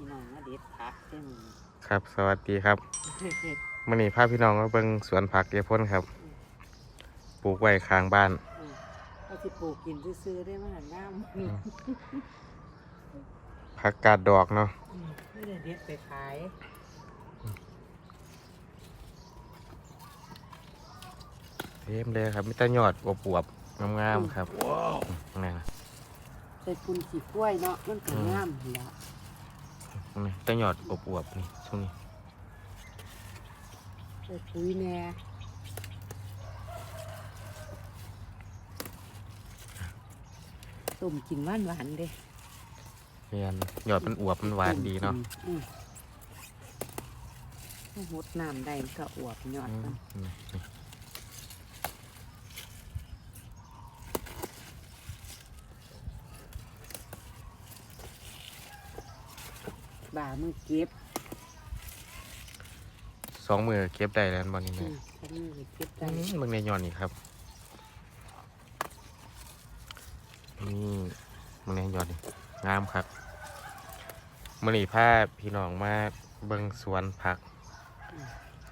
พี่น้องมาเด็ดผักได้มึงครับ สวัสดีครับมื่อนี้พาพี่น้องมาเบิ่งสวนผักเยายพ่นครับ ปลูกไว้ข้างบ้านก็สิปลูกกินซื้อๆได้มาหน้ำอืมผักกาดดอกเนาะไม่ได้เด็ดไปขายเต็มเลยครับมิตรยอดอวบๆงามๆครับนี่นะใส่ปุนขี้กล้วยเนาะมันก็อืมงามอยู่แล้ว นี่มิตรยอดอวบๆนี่ช่วงนี้ใส่ปุ๋ยแหน่ต้มกินหวานหวานๆเด้เรียนยอดมันอวบมันหวานดีเนาะอืมถ้าหดน้ำได้ก็อวบยอดอืมมัน นี่นี่ บ่ามือเก็บสองมือเก็บได้แล้วบอนี่อืแม่มถ้ามือเก็บอืได้มเบิ่งในยอดนี่ครับนี่เบิ่งในยอดนี่งามครับมื่อนี้พาพี่น้องมาเบิ่งสวนผัก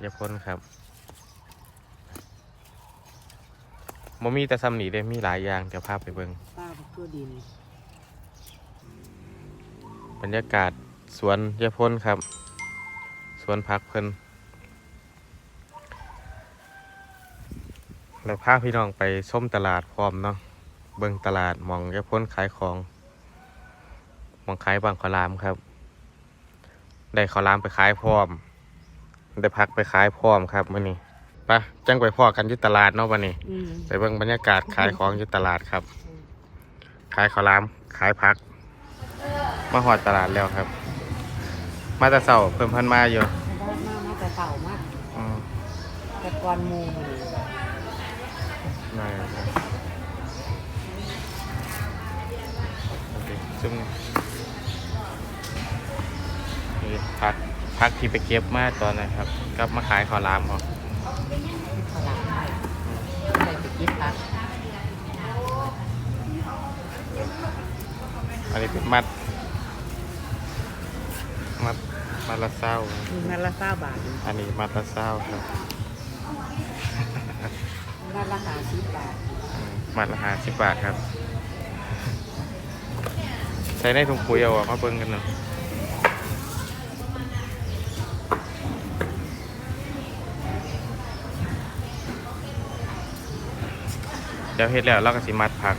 เยายพ่นครับมมีแต่ซ้ำนีได้มีหลายอย่างจะพาไปเบิ่ง ป้าบักตัวดินบรรยากาศ สวนเยายพ่นครับ สวนผักเพิ่นแล้วพาพี่น้องไปส้มตลาดพร้อมเนาะเบิ่งตลาดหมองเยายพ่นขายของหมองขายบางขาวหลามครับ ได้ขาวหลามไปขายพร้อม ได้พักไปขายพร้อมครับมื้อนี้ไปะจังไปพ่อกันที่ตลาดเนาะวันนี้อืมไปเบิ่งบรรยากาศขายของอยู่ตลาดครับ ขายข้าวหลามขายผัก มาหอดตลาดแล้วครับ มาแต่เสาเพิ่มพันมาอยู่ได้มามาแต่เต่ามากอืมแต่ก่อนหมูมันนี่ได้ครับโอเคซึ่งนี่ผักผักที่ไปเก็บมาตอนนั้นครับกลับมาขายข้าวหลามเหรอขาวหลามไปใส่ไปกินผักอันนี้เป็นมัดมัดมัด ละเศร้ามีมาละเก้าบาทอันนี้มัดละเศร้าครับมาละหาสิบบาทอืมมัดละห้าสิบบาทครับใช้ในถุงปุ๋ยเอาอะมาเบิ่งกันหน่อยเดี๋ยวเฮ็ดแล้วเราก็สิมัดผัก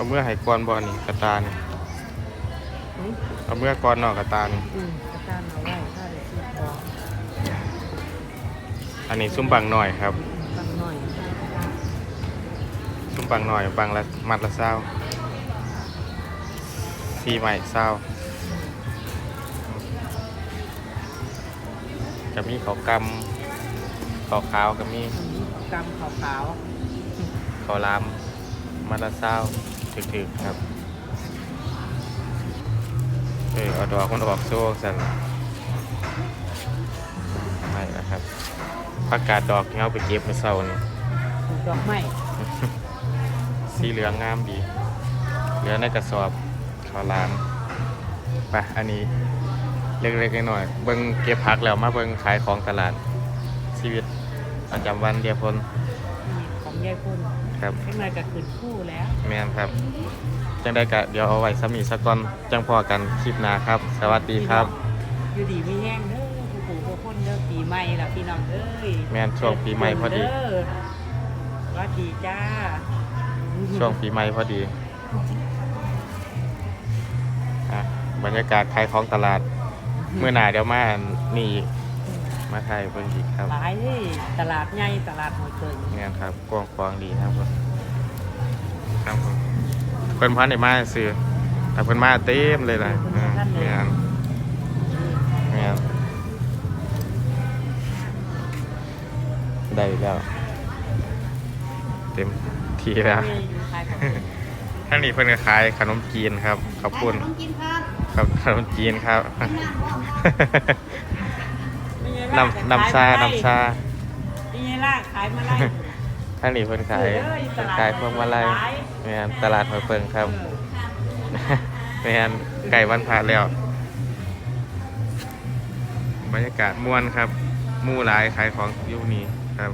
เอาเมื่อให้ก่อนบ่อนี่กระตานี่อืมเอาเมื่อก่อนเนอกกระตานี่อืมกระตามเอาไว้ถ้าได้ซื้อของอันนี้ซุ้มบังหน่อยครับ บางหน่อยซุ้มบังหน่อยบังละมัดละเศร้าซีใหม่เศร้ากับมีเขาวกำเขาวขาวกับมี อันนี้กำขาวขาวเขาวหลามมัดละเศร้า ถึกๆครับ เออเอาดอกมันออกโซ่สันไม่นะครับผักกาดดอกที่เอาไปเก็บเมื่อเช้านี่ๆดอกไม้สีเหลืองงามดี เหลือในกระสอบข้าวหลามไปอันนี้เล็กๆน้อยๆเบิ่งเก็บผักแล้วมาเบิ่งขายของตลาดชีวิตประจำวันเดียวพนนี่ของยายพุ่น ครับข้างในก็ขึ้นคู่แล้ว แม่นครับ จังได้กะเดี๋ยวเอาไว้สมีสักก่อนจังพอกันคลิปหน้าครับ สวัสดีครับ อยู่ดีไม่แห้งเด้อผู้ปู่ผู้คนเด้อปีใหม่ละพี่น้องเอ้ยแม่นช่วงปีใหม่พอดีเด้อสวัสดีจ้า ช่วงปีใหม่พอดีอะบรรยากาศขายของตลาด เมื่อหน้าเดี๋ยวมานี่อีก มาไทยเบิ่งอีกครับหลายเลยตลาดใหญ่ตลาดหอยเกินงานครับกว้างขวางดีครับผมครับผมเพิ่นพันในมาซื้อแต่เพิ่นมาเต็มเลยล่ะอ่างานงานได้แล้ว เต็มทีแล้วขายของท่านนี้เพิ่นก็ขายขนมจีนครับขอบคุณต้องกินครับครับขนมจีนครับกิ นน้ำบ่น้ำน้ำชาน้ำชานนี่ไงล่ะขายมาไล่ทางนี้เพิ่นขายเอออยู่ตเพิ่นลาดขายพวงมาลัยขายแม่นตลาดหอยเพิงครับเออแม่นไก่วันพระแล้วบรรยากาศม่วนครับหมู่หลายขายของอยู่นี่ครับ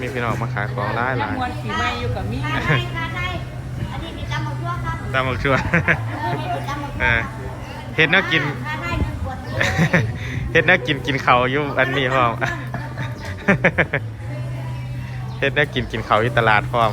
มีพี่น้องมาขายของหลายหลายมวนสีไม้อยู่กับมีคาไทยคาไทยอันนี้มีตำบักทั่วครับตามบอกชัวเออนี่มีตำบักเอทั่วอเฮ็ดแนวกิน เฮ็ดแนวกินกินเขาวอยู่อันนี้พร้อม เฮ็ดแนวกินกินเขาวอยู่ตลาดพร้อม